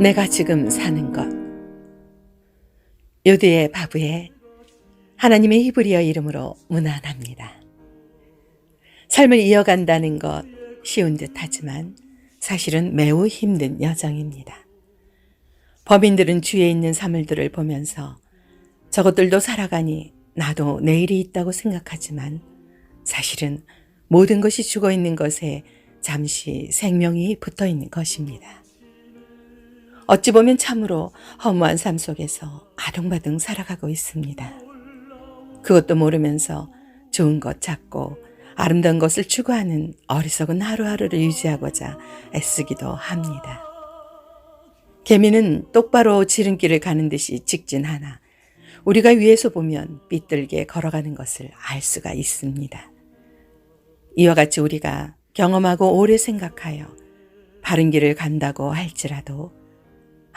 내가 지금 사는 것. 요드의 바브에 하나님의 히브리어 이름으로 문안합니다. 삶을 이어간다는 것 쉬운 듯 하지만 사실은 매우 힘든 여정입니다. 범인들은 주위에 있는 사물들을 보면서 저것들도 살아가니 나도 내일이 있다고 생각하지만 사실은 모든 것이 죽어 있는 것에 잠시 생명이 붙어 있는 것입니다. 어찌 보면 참으로 허무한 삶 속에서 아둥바둥 살아가고 있습니다. 그것도 모르면서 좋은 것 찾고 아름다운 것을 추구하는 어리석은 하루하루를 유지하고자 애쓰기도 합니다. 개미는 똑바로 지름길을 가는 듯이 직진하나 우리가 위에서 보면 삐뚤게 걸어가는 것을 알 수가 있습니다. 이와 같이 우리가 경험하고 오래 생각하여 바른 길을 간다고 할지라도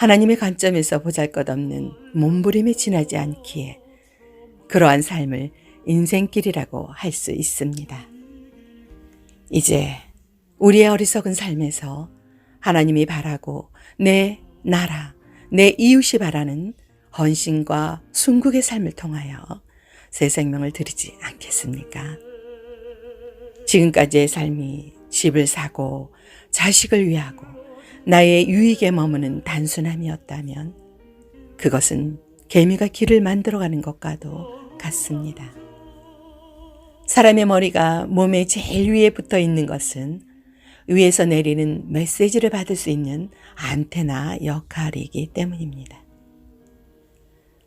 하나님의 관점에서 보잘 것 없는 몸부림에 지나지 않기에 그러한 삶을 인생길이라고 할 수 있습니다. 이제 우리의 어리석은 삶에서 하나님이 바라고 내 나라, 내 이웃이 바라는 헌신과 순국의 삶을 통하여 새 생명을 드리지 않겠습니까? 지금까지의 삶이 집을 사고 자식을 위하고 나의 유익에 머무는 단순함이었다면 그것은 개미가 길을 만들어가는 것과도 같습니다. 사람의 머리가 몸의 제일 위에 붙어 있는 것은 위에서 내리는 메시지를 받을 수 있는 안테나 역할이기 때문입니다.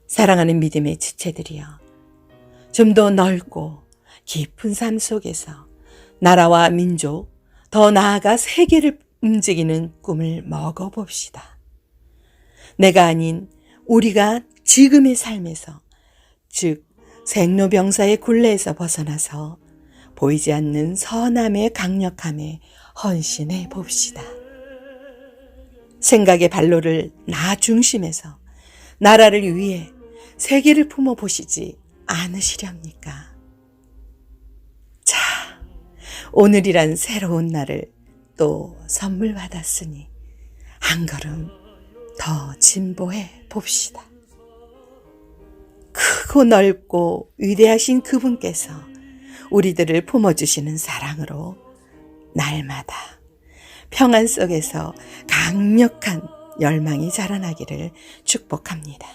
사랑하는 믿음의 지체들이여, 좀 더 넓고 깊은 삶 속에서 나라와 민족, 더 나아가 세계를 움직이는 꿈을 먹어봅시다. 내가 아닌 우리가 지금의 삶에서, 즉, 생로병사의 굴레에서 벗어나서 보이지 않는 선함의 강력함에 헌신해 봅시다. 생각의 발로를 나 중심에서 나라를 위해 세계를 품어 보시지 않으시렵니까? 자, 오늘이란 새로운 날을 또 선물 받았으니 한 걸음 더 진보해 봅시다. 크고 넓고 위대하신 그분께서 우리들을 품어주시는 사랑으로 날마다 평안 속에서 강력한 열망이 자라나기를 축복합니다.